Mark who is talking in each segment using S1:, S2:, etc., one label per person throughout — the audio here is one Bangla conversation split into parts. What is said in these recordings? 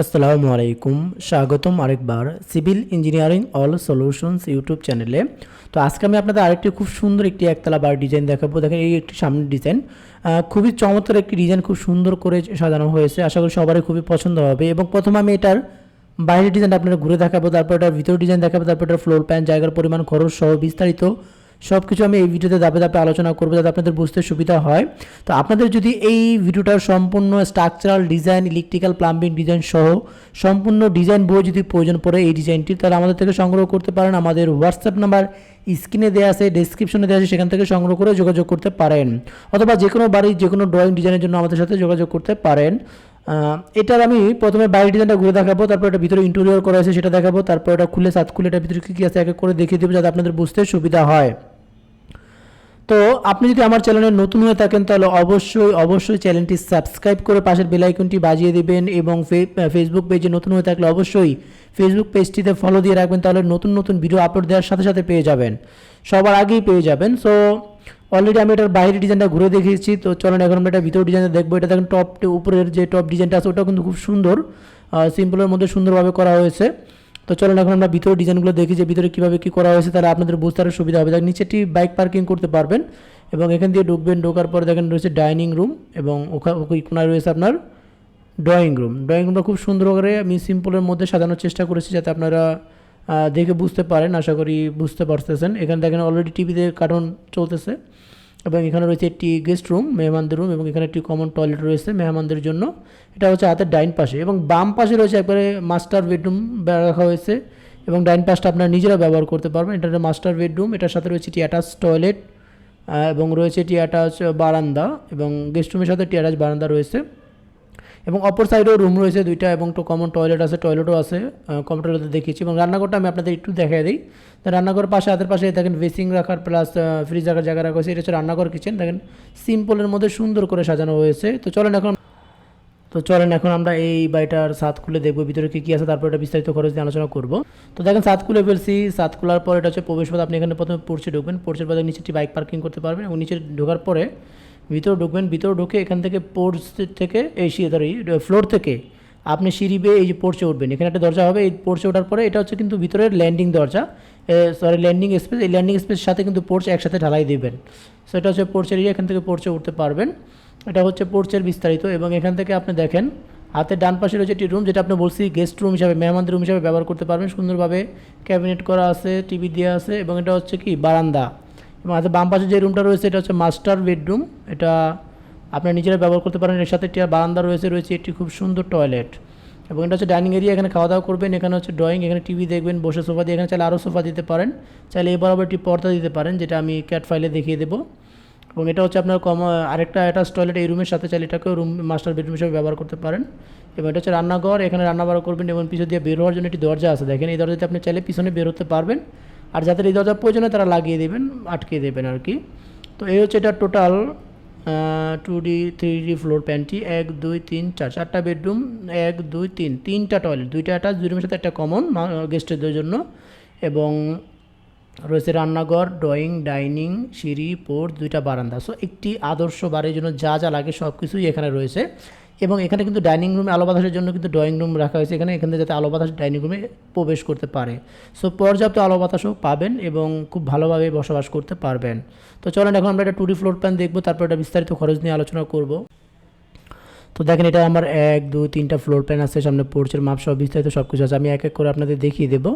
S1: আসসালামু আলাইকুম, স্বাগতম আরেকবার civil engineering all solutions YouTube চ্যানেলে। তো আজকে আমি আপনাদের আরেকটি খুব সুন্দর একটি একতলা বার ডিজাইন দেখাবো। দেখেন, এই একটি সামনের ডিজাইন। খুবই চমৎকার একটি ডিজাইন, খুব সুন্দর করে সাজানো হয়েছে। আশা করি সবারই খুবই পছন্দ হবে। এবং প্রথমে আমি এটার বাইরের ডিজাইন আপনারা ঘুরে দেখাবো। তারপর এটার ভিতর ডিজাইন দেখাবো। তারপর এটার ফ্লোর প্ল্যান জায়গার পরিমাণ, খরচ সহ বিস্তারিত সব কিছু আমি এই ভিডিওতে ধাপে ধাপে আলোচনা করব যাতে আপনাদের বুঝতে সুবিধা হয়। তো আপনাদের যদি এই ভিডিওটার সম্পূর্ণ structural design electrical plumbing design সহ সম্পূর্ণ ডিজাইন বই যদি প্রয়োজন পড়ে এই ডিজাইনটি তাহলে আমাদের থেকে সংগ্রহ করতে পারেন। আমাদের হোয়াটসঅ্যাপ নাম্বার স্ক্রিনে দেওয়া আছে ডেসক্রিপশনে দেওয়া আছে, সেখান থেকে সংগ্রহ করে যোগাযোগ করতে পারেন। অথবা যে কোনো বাড়ির যে কোনো ড্রয়িং ডিজাইনের জন্য আমাদের সাথে যোগাযোগ করতে পারেন। এটার আমি প্রথমে বাইরের ডিজাইনটা ঘুরে দেখাবো, তারপর এটা ভিতরে ইন্টেরিয়র করা আছে, সেটা দেখাবো, তারপর এটা খুলে, সাত খুলে এটা ভিতরে কী কী আছে, এক এক করে দেখিয়ে দেবো যাতে আপনাদের বুঝতে সুবিধা হয়। তো আপনি যদি আমার চ্যানেলে নতুন হয়ে থাকেন, তাহলে অবশ্যই অবশ্যই চ্যানেলটি সাবস্ক্রাইব করে পাশের বেল আইকনটি বাজিয়ে দেবেন এবং ফেসবুক পেজে নতুন হয়ে থাকলে অবশ্যই ফেসবুক পেজটিতে ফলো দিয়ে রাখবেন, তাহলে নতুন নতুন ভিডিও আপলোড দেওয়ার সাথে সাথে পেয়ে যাবেন। সবার আগেই পেয়ে যাবেন। সো অলরেডি আমি এটার বাইরের ডিজাইনটা ঘুরে দেখিয়েছি। তো চলেন, এখন আমরা এটা ভিতর ডিজাইনটা দেখব। এটা দেখেন টপ উপরের যে টপ ডিজাইনটা আছে, ওটাও কিন্তু খুব সুন্দর। সিম্পলের মধ্যে সুন্দরভাবে করা হয়েছে। তো চলেন এখন আমরা ভিতরে ডিজাইনগুলো দেখি যে ভিতরে কীভাবে কী করা হয়েছে, তাহলে আপনাদের বুঝতে আরও সুবিধা হবে। দেখেন নিচেটি বাইক পার্কিং করতে পারবেন এবং এখান দিয়ে ঢুকবেন, ঢোকার পরে দেখেন রয়েছে ডাইনিং রুম এবং ওখানে রয়েছে আপনার ড্রয়িং রুম। ড্রয়িং রুমটা খুব সুন্দর করে আমি সিম্পলের মধ্যে সাজানোর চেষ্টা করেছি যাতে আপনারা দেখে বুঝতে পারেন। আশা করি বুঝতে পারতেছেন। এখানে দেখেন অলরেডি টিভিতে কার্টুন চলতেছে। এবং এখানে রয়েছে একটি গেস্ট রুম মেহমানদের রুম এবং এখানে একটি কমন টয়লেট রয়েছে মেহমানদের জন্য। এটা হচ্ছে হাতের ডাইন পাশে এবং বাম পাশে রয়েছে একবারে মাস্টার বেডরুম রাখা হয়েছে এবং ডাইন পাশটা আপনারা নিজেরা ব্যবহার করতে পারবেন। এটা মাস্টার বেডরুম এটার সাথে রয়েছে একটি অ্যাটাচ টয়লেট এবং রয়েছে একটি অ্যাটাচ বারান্দা এবং গেস্ট রুমের সাথে একটি অ্যাটাচ বারান্দা রয়েছে। এবং অপর সাইডেও রুম রয়েছে দুইটা এবং তো কমন টয়লেট আছে টয়লেটও আছে কম্পিউটারতে দেখিয়েছি এবং রান্নাঘরটা আমি আপনাদের একটু দেখাই দিই। তো রান্নাঘর পাশে হাতের পাশে দেখেন বেসিং রাখার প্লাস ফ্রিজ রাখার জায়গা রাখা হয়েছে। এটা হচ্ছে রান্নাঘর কিচেন দেখেন সিম্পলের মধ্যে সুন্দর করে সাজানো হয়েছে। তো চলেন এখন, তো চলেন এখন আমরা এই বাড়িটার সাত খুলে দেখব, ভিতরে কী কী আছে, তারপর এটা বিস্তারিত খরচ নিয়ে আলোচনা করব। তো দেখেন সাত খুলে ফেলছি। সাত খোলার পর এটা হচ্ছে প্রবেশপথ। আপনি এখানে প্রথমে পড়ছে ঢুকবেন। পড়ছে পথে নিচে একটি বাইক পার্কিং করতে পারবেন এবং নিচে ঢোকার পরে ভিতরে ঢুকবেন, ভিতরে ঢুকে এখান থেকে পোর্চ থেকে এই সরি ফ্লোর থেকে আপনি সিঁড়ি বেয়ে এই যে পোর্চে উঠবেন। এখানে একটা দরজা হবে, এই পোর্চে ওঠার পরে এটা হচ্ছে কিন্তু ভিতরের ল্যান্ডিং দরজা। সরি ল্যান্ডিং স্পেস এই ল্যান্ডিং স্পেসের সাথে কিন্তু পোর্চ একসাথে ঢালাই দেবেন। সো এটা হচ্ছে পোর্চের এরিয়া এখান থেকে পোর্চে উঠতে পারবেন। এটা হচ্ছে পোর্চের বিস্তারিত এবং এখান থেকে আপনি দেখেন, হাতে ডান পাশে রয়েছে একটি রুম যেটা আপনি বলছি গেস্ট রুম হিসাবে, মেহমানদের রুম হিসাবে ব্যবহার করতে পারবেন। সুন্দরভাবে ক্যাবিনেট করা আছে টিভি দেওয়া আছে এবং এটা হচ্ছে কি? বারান্দা। এবং হাতে বাম পাশে যে রুমটা রয়েছে, এটা হচ্ছে মাস্টার বেডরুম এটা আপনার নিজেরা ব্যবহার করতে পারেন। এর সাথে একটি বারান্দা রয়েছে রয়েছে একটি খুব সুন্দর টয়লেট এবং এটা হচ্ছে ডাইনিং এরিয়া এখানে খাওয়া দাওয়া করবেন। এখানে হচ্ছে ড্রয়িং এখানে টিভি দেখবেন। বসে সোফা দিয়ে এখানে চাইলে আরও সোফা দিতে পারেন। চাইলে এই বরাবর একটি পর্দা দিতে পারেন, যেটা আমি ক্যাট ফাইলে দেখিয়ে দেবো। এবং এটা হচ্ছে আপনার কম, আরেকটা অ্যাটাচ টয়লেট এই রুমের সাথে চাইলে এটাকেও রুম মাস্টার বেডরুম হিসেবে ব্যবহার করতে পারেন। এবং এটা হচ্ছে রান্নাঘর, এখানে রান্না বাড়া করবেন এবং পিছন দিয়ে বের হওয়ার জন্য একটি দরজা আছে। দেখেন, এই দরজাতে আপনি চাইলে পিছনে বের হতে পারবেন। আর যাদের এই দরজা প্রয়োজন তারা লাগিয়ে দেবেন, আটকে দেবেন আর কি। তো এই হচ্ছে এটা total two D three D floor panty এক, দুই, তিন, চার, চারটা বেডরুম এক, দুই, তিন, তিনটা টয়লেট দুইটা অ্যাটাচ দুই রুমের সাথে একটা কমন গেস্টদের জন্য। এবং রয়েছে রান্নাঘর ড্রয়িং ডাইনিং সিঁড়ি পোর্ট দুইটা বারান্দা। সো একটি আদর্শ বাড়ির জন্য যা যা লাগে সব কিছুই এখানে রয়েছে। এবং এখানে কিন্তু ডাইনিং রুমে আলো বাতাসের জন্য কিন্তু ড্রয়িং রুম রাখা হয়েছে। এখানে এখান যাতে আলো বাতাস ডাইনিং রুমে প্রবেশ করতে পারে। সো, পর্যাপ্ত আলো বাতাসও পাবেন এবং খুব ভালোভাবে বসবাস করতে পারবেন। তো চলেন এখন আমরা একটা টুডি ফ্লোর প্ল্যান দেখব, তারপর এটা বিস্তারিত খরচ নিয়ে আলোচনা করব। তো দেখেন, এটা আমার এক, দুই, তিনটা ফ্লোর প্ল্যান আছে, সামনে পোর্চের মাপ সব বিস্তারিত সব কিছু আছে। আমি এক এক করে আপনাদের দেখিয়ে দেবো।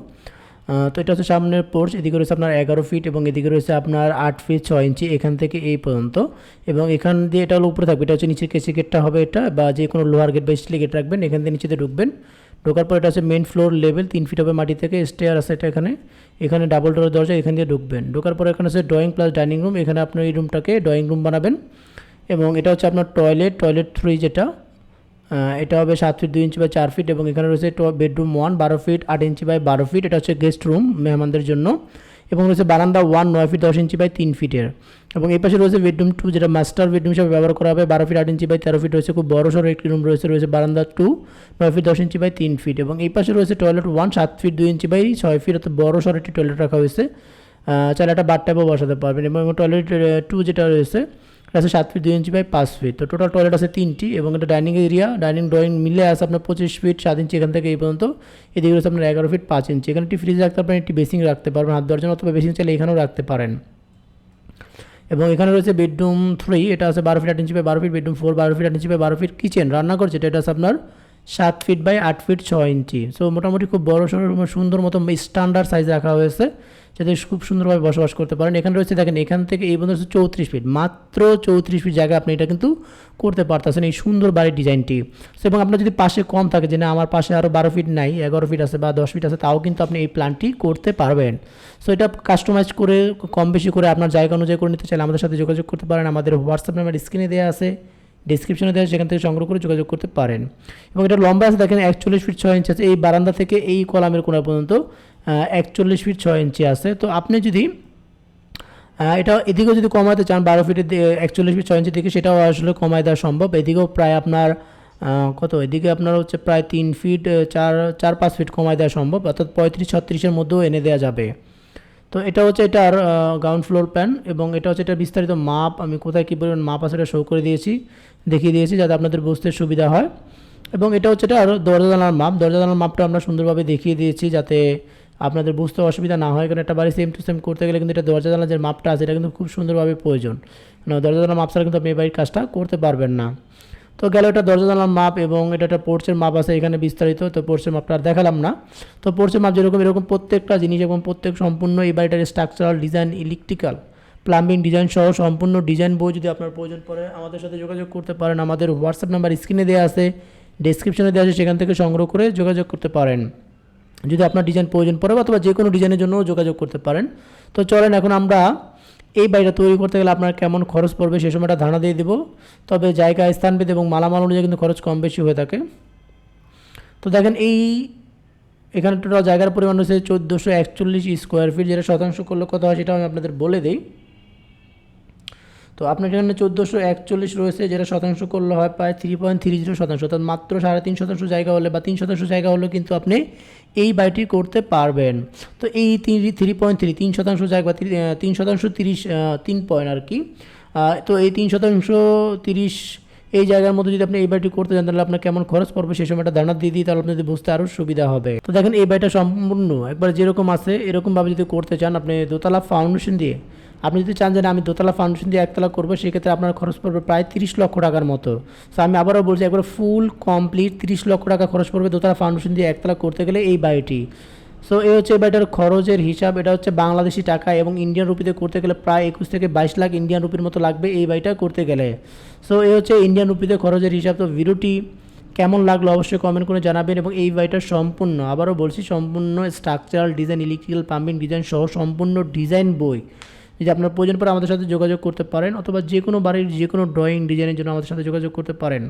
S1: তো এটা হচ্ছে সামনের পোর্চ এদিকে রয়েছে আপনার এগারো ফিট এবং এদিকে রয়েছে আপনার আট ফিট ছয় ইঞ্চি এখান থেকে এই পর্যন্ত। এবং এখান দিয়ে এটা হলো উপরে থাকবে, এটা হচ্ছে নিচে কেসি গেটটা হবে এটা, বা যে কোনো লোহার গেট বা স্টিল গেট রাখবেন, এখান থেকে নিচেতে ঢুকবেন। ঢোকার পর এটা হচ্ছে মেন ফ্লোর লেভেল তিন ফিট হবে মাটি থেকে স্টেয়ার আছে এটা এখানে। এখানে ডাবল ডোর দরজা, এখান দিয়ে ঢুকবেন। ঢোকার পর এখানে আছে ড্রয়িং প্লাস ডাইনিং রুম এখানে আপনার এই রুমটাকে ড্রয়িং রুম বানাবেন। এবং এটা হচ্ছে আপনার টয়লেট টয়লেট থ্রি যেটা এটা হবে সাত ফিট দুই ইঞ্চি বাই চার ফিট এবং এখানে রয়েছে বেডরুম ওয়ান বারো ফিট আট ইঞ্চি বাই বারো ফিট এটা হচ্ছে গেস্ট রুম মেহমানদের জন্য। এবং রয়েছে বারান্দা ওয়ান নয় ফিট দশ ইঞ্চি বাই তিন ফিটের এবং এই পাশে রয়েছে বেডরুম টু যেটা মাস্টার বেডরুম হিসাবে ব্যবহার করা হবে। বারো ফিট আট ইঞ্চি বাই তেরো ফিট রয়েছে। খুব বড় সড়ো একটি রুম রয়েছে। রয়েছে বারান্দা টু নয় ফিট দশ ইঞ্চি বাই তিন ফিট এবং এই পাশে রয়েছে টয়লেট ওয়ান সাত ফিট দুই ইঞ্চি বাই ছয় ফিট অর্থাৎ বড় সড়ো একটি টয়লেট রাখা হয়েছে। চাইলে একটা বাথটাবও বসাতে পারবেন। এবং টয়লেট টু যেটা রয়েছে এটা সাত ফিট দুই ইঞ্চি বাই পাঁচ ফিট তো টোটাল টয়লেট আছে তিনটি এবং এটা ডাইনিং এরিয়া ডাইনিং ড্রয়িং মিলে আছে আপনার পঁচিশ ফিট সাত ইঞ্চি এখান থেকে এই পর্যন্ত। এদিকে রয়েছে আপনার এগারো ফিট পাঁচ ইঞ্চি। এখানে একটি ফ্রিজ রাখতে পারেন, একটি বেসিং রাখতে পারবেন। হাত দেওয়ার জন্য অথবা বেসিং চাইলে এখানেও রাখতে পারেন। এবং এখানে রয়েছে বেডরুম থ্রি এটা আছে বারো ফিট আট ইঞ্চি বাই বারো ফিট বেডরুম ফোর বারো ফিট আট ইঞ্চি বাই বারো ফিট কিচেন রান্না করছে এটা আছে আপনার সাত ফিট বাই আট ফিট ছ ইঞ্চি সো মোটামুটি খুব বড় সড়ো সুন্দর মতো স্ট্যান্ডার্ড সাইজ রাখা হয়েছে, যাতে খুব সুন্দরভাবে বসবাস করতে পারেন। এখানে রয়েছে, দেখেন, এখান থেকে এই পর্যন্ত চৌত্রিশ ফিট মাত্র চৌত্রিশ ফিট জায়গায় আপনি এটা কিন্তু করতে পারতেছেন এই সুন্দর বাড়ির ডিজাইনটি। সো এবং আপনার যদি পাশে কম থাকে, যে না, আমার পাশে আরও বারো ফিট নাই, এগারো ফিট আছে বা দশ ফিট আছে, তাও কিন্তু আপনি এই প্ল্যানটি করতে পারবেন। সো এটা কাস্টমাইজ করে কম বেশি করে আপনার জায়গা অনুযায়ী করে নিতে চাইলে আমাদের সাথে যোগাযোগ করতে পারেন। আমাদের হোয়াটসঅ্যাপ নাম্বার স্ক্রিনে দেওয়া আছে। ডিসক্রিপশনে দেওয়া সেখান থেকে সংগ্রহ করে যোগাযোগ করতে পারেন। এবং এটা লম্বা আছে, দেখেন একচল্লিশ ফিট ছয় ইঞ্চি আছে। এই বারান্দা থেকে এই কলামের কোনা পর্যন্ত একচল্লিশ ফিট ছয় ইঞ্চি আছে। তো আপনি যদি এটা এদিকেও যদি কমাতে চান, বারো ফিটের একচল্লিশ ফিট ছয় ইঞ্চি থেকে, সেটাও আসলে কমায় দেওয়া সম্ভব। এদিকেও প্রায় আপনার কত? এদিকে আপনার হচ্ছে প্রায় তিন ফিট চার চার, পাঁচ ফিট কমায় দেওয়া সম্ভব। অর্থাৎ পঁয়ত্রিশ, ছত্রিশের মধ্যেও এনে দেওয়া যাবে। তো এটা হচ্ছে এটার গ্রাউন্ড ফ্লোর প্ল্যান এবং এটা হচ্ছে এটার বিস্তারিত মাপ আমি কোথায় কী পরিমাণ মাপ আছে এটা শো করে দিয়েছি, দেখিয়ে দিয়েছি যাতে আপনাদের বুঝতে সুবিধা হয়। এবং এটা হচ্ছে এটা দরজা জানালার মাপ দরজা জানালার মাপটা আমরা সুন্দরভাবে দেখিয়ে দিয়েছি যাতে আপনাদের বুঝতে অসুবিধা না হয়। কারণ একটা বাড়ি সেম টু সেম করতে গেলে কিন্তু এটা দরজা জানালার যে মাপটা আছে, এটা কিন্তু খুব সুন্দরভাবে প্রয়োজন। না দরজা জানালার মাপ ছাড়া কিন্তু আপনি এই বাড়ির কাজটা করতে পারবেন না। তো গেল এটা দরজা জানালার মাপ এবং এটা একটা পোর্চের মাপ আছে এখানে বিস্তারিত, তো পোর্চের মাপটা দেখালাম না। তো পোর্চের মাপ যেরকম, এরকম প্রত্যেকটা জিনিস এবং প্রত্যেক সম্পূর্ণ এই বাড়িটার structural design electrical plumbing design সহ সম্পূর্ণ ডিজাইন বই যদি আপনার প্রয়োজন পড়ে, আমাদের সাথে যোগাযোগ করতে পারেন। আমাদের হোয়াটসঅ্যাপ নাম্বার স্ক্রিনে দেওয়া আছে ডিসক্রিপশনে দেওয়া আছে, সেখান থেকে সংগ্রহ করে যোগাযোগ করতে পারেন। যদি আপনার ডিজাইন প্রয়োজন পড়ে অথবা যে কোনো ডিজাইনের জন্যও যোগাযোগ করতে পারেন। তো চলেন এখন আমরা এই বাড়িটা তৈরি করতে গেলে আপনার কেমন খরচ পড়বে সে সময়টা ধারণা দিয়ে দেবো। তবে জায়গা পেতে এবং মালামাল অনুযায়ী কিন্তু খরচ কম বেশি হয়ে থাকে। তো দেখেন এই এখানে টোটাল জায়গার পরিমাণ রয়েছে চোদ্দোশো একচল্লিশ স্কোয়ার ফিট যেটা শতাংশ করলে কত হয় সেটা আমি আপনাদের বলে দিই। তো আপনার এখানে চোদ্দোশো একচল্লিশ রয়েছে, যেটা শতাংশ করলে হয় প্রায় থ্রি পয়েন্ট থ্রি জিরো শতাংশ। অর্থাৎ মাত্র সাড়ে তিন শতাংশ জায়গা হলে বা তিন শতাংশ জায়গা হলেও কিন্তু আপনি এই বাড়িটি করতে পারবেন। তো এই থ্রি পয়েন্ট থ্রি তিন শতাংশ জায়গা, তিন শতাংশ তিরিশ তিন পয়েন্ট আর কি। তো এই তিন শতাংশ তিরিশ এই জায়গার মধ্যে যদি আপনি এই বাড়িটি করতে যান, তাহলে আপনার কেমন খরচ পড়বে সেই সময়টা ধারণা দিয়ে দিই, তাহলে আপনাদের বুঝতে আরও সুবিধা হবে। তো দেখেন এই বাড়িটা সম্পূর্ণ একবার যেরকম আছে, এরকমভাবে যদি করতে চান, আপনি দোতলা ফাউন্ডেশন দিয়ে আপনি যদি চান যে আমি দোতলা ফাউন্ডেশন দিয়ে একতলা করব, সেক্ষেত্রে আপনার খরচ পড়বে প্রায় তিরিশ লক্ষ টাকার মতো। সো আমি আবারও বলছি, একবার ফুল কমপ্লিট তিরিশ লক্ষ টাকা খরচ পড়বে দোতলা ফাউন্ডেশন দিয়ে একতলা করতে গেলে এই বাড়িটি। সো এই হচ্ছে এই বাড়িটার খরচের হিসাব। এটা হচ্ছে বাংলাদেশি টাকা এবং ইন্ডিয়ান রুপিতে করতে গেলে প্রায় একুশ থেকে বাইশ লাখ ইন্ডিয়ান রুপির মতো লাগবে এই বাড়িটা করতে গেলে। সো এই হচ্ছে ইন্ডিয়ান রুপিতে খরচের হিসাব। তো ভিডিওটি কেমন লাগল অবশ্যই কমেন্ট করে জানাবেন এবং এই বাড়িটার সম্পূর্ণ, আবারও বলছি, সম্পূর্ণ structural design electrical pumping design সহ সম্পূর্ণ ডিজাইন বই। যদি আপনার প্রয়োজন পড়ে আমাদের সাথে যোগাযোগ করতে পারেন অথবা যে কোনো বাড়ির যে কোনো ড্রয়িং ডিজাইনের জন্য আমাদের সাথে যোগাযোগ করতে পারেন।